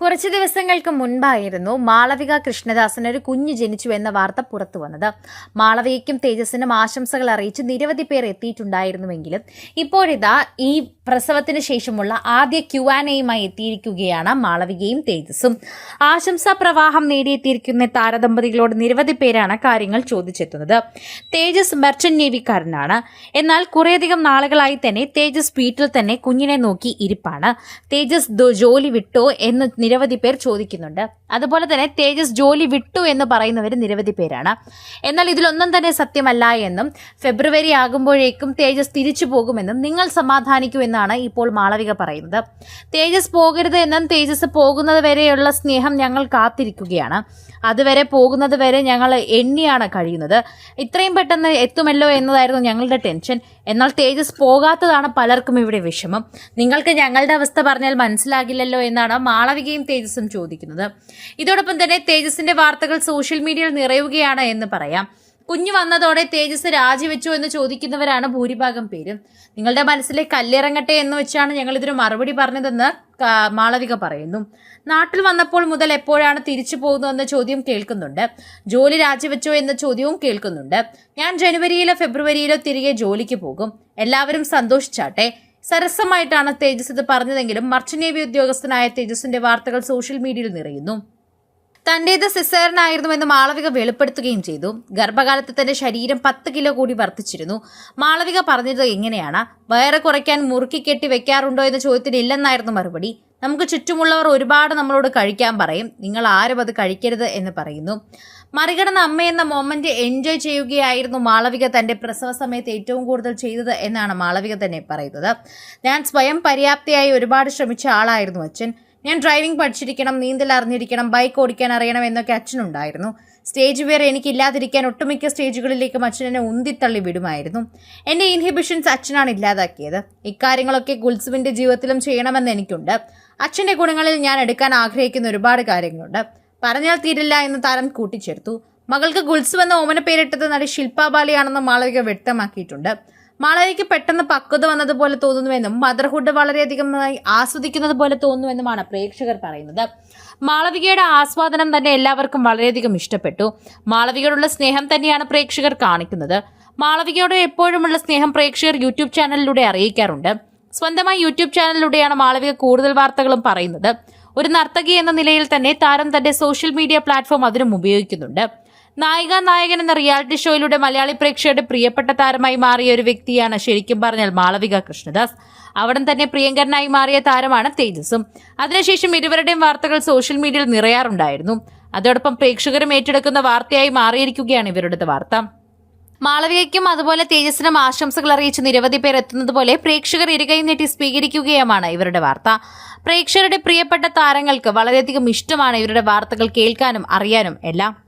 കുറച്ച് ദിവസങ്ങൾക്ക് മുൻപായിരുന്നു മാളവിക കൃഷ്ണദാസിന് ഒരു കുഞ്ഞ് ജനിച്ചു എന്ന വാർത്ത പുറത്തു വന്നത്. മാളവികയ്ക്കും തേജസ്സിനും ആശംസകൾ അറിയിച്ച് നിരവധി പേർ എത്തിയിട്ടുണ്ടായിരുന്നുവെങ്കിലും ഇപ്പോഴിതാ ഈ പ്രസവത്തിന് ശേഷമുള്ള ആദ്യ ക്യുവാനയുമായി എത്തിയിരിക്കുകയാണ് മാളവികയും തേജസ്സും. ആശംസാ പ്രവാഹം നേടിയെത്തിയിരിക്കുന്ന താരദമ്പതികളോട് നിരവധി പേരാണ് കാര്യങ്ങൾ ചോദിച്ചെത്തുന്നത്. തേജസ് മെർച്ചന്റ് നേവിക്കാരനാണ്. എന്നാൽ കുറേയധികം നാളുകളായി തന്നെ തേജസ് വീട്ടിൽ തന്നെ കുഞ്ഞിനെ നോക്കി ഇരിപ്പാണ്. തേജസ് ജോലി വിട്ടോ എന്ന് നിരവധി പേർ ചോദിക്കുന്നുണ്ട്. അതുപോലെ തന്നെ തേജസ് ജോലി വിട്ടു എന്ന് പറയുന്നവർ നിരവധി പേരാണ്. എന്നാൽ ഇതിലൊന്നും തന്നെ സത്യമല്ല എന്നും ഫെബ്രുവരി ആകുമ്പോഴേക്കും തേജസ് തിരിച്ചു പോകുമെന്നും നിങ്ങൾ സമാധാനിക്കൂ എന്നാണ് ഇപ്പോൾ മാളവിക പറയുന്നത്. തേജസ് പോകരുത് എന്നും തേജസ് പോകുന്നത് വരെയുള്ള സ്നേഹം ഞങ്ങൾ കാത്തിരിക്കുകയാണ്. അതുവരെ പോകുന്നത് വരെ ഞങ്ങൾ എണ്ണിയാണ് കഴിയുന്നത്. ഇത്രയും പെട്ടെന്ന് എത്തുമല്ലോ എന്നതായിരുന്നു ഞങ്ങളുടെ ടെൻഷൻ. എന്നാൽ തേജസ് പോകാത്തതാണ് പലർക്കും ഇവിടെ വിഷമം. നിങ്ങൾക്ക് ഞങ്ങളുടെ അവസ്ഥ പറഞ്ഞാൽ മനസ്സിലാകില്ലല്ലോ എന്നാണ് മാളവികയും തേജസും ചോദിക്കുന്നത്. ഇതോടൊപ്പം തന്നെ തേജസിന്റെ വാർത്തകൾ സോഷ്യൽ മീഡിയയിൽ നിറയുകയാണ് എന്ന് പറയാം. കുഞ്ഞു വന്നതോടെ തേജസ് രാജിവെച്ചു എന്ന് ചോദിക്കുന്നവരാണ് ഭൂരിഭാഗം പേരും. നിങ്ങളുടെ മനസ്സിലെ കല്ലിറങ്ങട്ടെ എന്ന് വെച്ചാണ് ഞങ്ങൾ ഇതിന് മറുപടി പറഞ്ഞതെന്ന് മാളവിക പറയുന്നു. നാട്ടിൽ വന്നപ്പോൾ മുതൽ എപ്പോഴാണ് തിരിച്ചു പോകുന്നതെന്ന ചോദ്യം കേൾക്കുന്നുണ്ട്. ജോലി രാജിവെച്ചോ എന്ന ചോദ്യവും കേൾക്കുന്നുണ്ട്. ഞാൻ ജനുവരിയിലോ ഫെബ്രുവരിയിലോ തിരികെ ജോലിക്ക് പോകും. എല്ലാവരും സന്തോഷിച്ചാട്ടെ. സരസമായിട്ടാണ് തേജസ് ഇത് പറഞ്ഞതെങ്കിലും മർച്ചനേവി നേവി ഉദ്യോഗസ്ഥനായ തേജസിന്റെ വാർത്തകൾ സോഷ്യൽ മീഡിയയിൽ നിറയുന്നു. തന്റേത് സിസേറിനായിരുന്നുവെന്ന് മാളവിക വെളിപ്പെടുത്തുകയും ചെയ്തു. ഗർഭകാലത്ത് തന്റെ ശരീരം പത്ത് കിലോ കൂടി വർദ്ധിച്ചിരുന്നു. മാളവിക പറഞ്ഞത് എങ്ങനെയാണ്? വയറ് കുറയ്ക്കാൻ മുറുക്കി കെട്ടി വെക്കാറുണ്ടോ എന്ന ചോദ്യത്തിന് ഇല്ലെന്നായിരുന്നു മറുപടി. നമുക്ക് ചുറ്റുമുള്ളവർ ഒരുപാട് നമ്മളോട് കഴിക്കാൻ പറയും. നിങ്ങൾ ആരും അത് കഴിക്കരുത് എന്ന് പറയുന്നു. മറികടന്ന അമ്മയെന്ന എന്ന മൊമെന്റ് എൻജോയ് ചെയ്യുകയായിരുന്നു മാളവിക തന്റെ പ്രസവ സമയത്ത് ഏറ്റവും കൂടുതൽ ചെയ്തത് എന്നാണ് മാളവിക തന്നെ പറയുന്നത്. ഞാൻ സ്വയം പര്യാപ്തയായി ഒരുപാട് ശ്രമിച്ച ആളായിരുന്നു അച്ഛൻ. ഞാൻ ഡ്രൈവിംഗ് പഠിച്ചിരിക്കണം നീന്തൽ അറിഞ്ഞിരിക്കണം ബൈക്ക് ഓടിക്കാൻ അറിയണം എന്നൊക്കെ അച്ഛനുണ്ടായിരുന്നു. സ്റ്റേജ് വേറെ എനിക്കില്ലാതിരിക്കാൻ ഒട്ടുമിക്ക സ്റ്റേജുകളിലേക്കും അച്ഛൻ എന്നെ ഉന്തിത്തള്ളി വിടുമായിരുന്നു. എന്റെ ഇൻഹിബിഷൻസ് അച്ഛനാണ് ഇല്ലാതാക്കിയത്. ഇക്കാര്യങ്ങളൊക്കെ ഗുൽസുവിന്റെ ജീവിതത്തിലും ചെയ്യണമെന്ന് എനിക്കുണ്ട്. അച്ഛന്റെ ഗുണങ്ങളിൽ ഞാൻ എടുക്കാൻ ആഗ്രഹിക്കുന്ന ഒരുപാട് കാര്യങ്ങളുണ്ട്. പറഞ്ഞാൽ തീരില്ല എന്ന് താരം കൂട്ടിച്ചേർത്തു. മകൾക്ക് ഗുൽസു എന്ന ഓമന പേരിട്ടത് നടി ശില്പ ബാലിയാണെന്ന് മാളവിക വ്യക്തമാക്കിയിട്ടുണ്ട്. മാളവികയ്ക്ക് പെട്ടെന്ന് പക്വത വന്നതുപോലെ തോന്നുന്നുവെന്നും മദർഹുഡ് വളരെയധികം ആസ്വദിക്കുന്നത് പോലെ തോന്നുന്നുവെന്നുമാണ് പ്രേക്ഷകർ പറയുന്നത്. മാളവികയുടെ ആസ്വാദനം തന്നെ എല്ലാവർക്കും വളരെയധികം ഇഷ്ടപ്പെട്ടു. മാളവികയോടുള്ള സ്നേഹം തന്നെയാണ് പ്രേക്ഷകർ കാണിക്കുന്നത്. മാളവികയോട് എപ്പോഴുമുള്ള സ്നേഹം പ്രേക്ഷകർ യൂട്യൂബ് ചാനലിലൂടെ അറിയിക്കാറുണ്ട്. സ്വന്തമായി യൂട്യൂബ് ചാനലിലൂടെയാണ് മാളവിക കൂടുതൽ വാർത്തകളും പറയുന്നത്. ഒരു നർത്തകി എന്ന നിലയിൽ തന്നെ താരം തന്റെ സോഷ്യൽ മീഡിയ പ്ലാറ്റ്ഫോം അതിനും ഉപയോഗിക്കുന്നുണ്ട്. നായിക നായകൻ എന്ന റിയാലിറ്റി ഷോയിലൂടെ മലയാളി പ്രേക്ഷകരുടെ പ്രിയപ്പെട്ട താരമായി മാറിയ ഒരു വ്യക്തിയാണ് ശരിക്കും പറഞ്ഞാൽ മാളവിക കൃഷ്ണദാസ്. അവിടം തന്നെ പ്രിയങ്കരനായി മാറിയ താരമാണ് തേജസും അതിനുശേഷം ഇരുവരുടെയും വാർത്തകൾ സോഷ്യൽ മീഡിയയിൽ നിറയാറുണ്ടായിരുന്നു. അതോടൊപ്പം പ്രേക്ഷകരും ഏറ്റെടുക്കുന്ന വാർത്തയായി മാറിയിരിക്കുകയാണ് ഇവരുടെ വാർത്ത. മാളവികയ്ക്കും അതുപോലെ തേജസ്സിനും ആശംസകൾ അറിയിച്ച് നിരവധി പേർ എത്തുന്നത് പോലെ പ്രേക്ഷകർ ഇരുകൈ നീട്ടി സ്വീകരിക്കുകയുമാണ് ഇവരുടെ വാർത്ത. പ്രേക്ഷകരുടെ പ്രിയപ്പെട്ട താരങ്ങൾക്ക് വളരെയധികം ഇഷ്ടമാണ് ഇവരുടെ വാർത്തകൾ കേൾക്കാനും അറിയാനും എല്ലാം.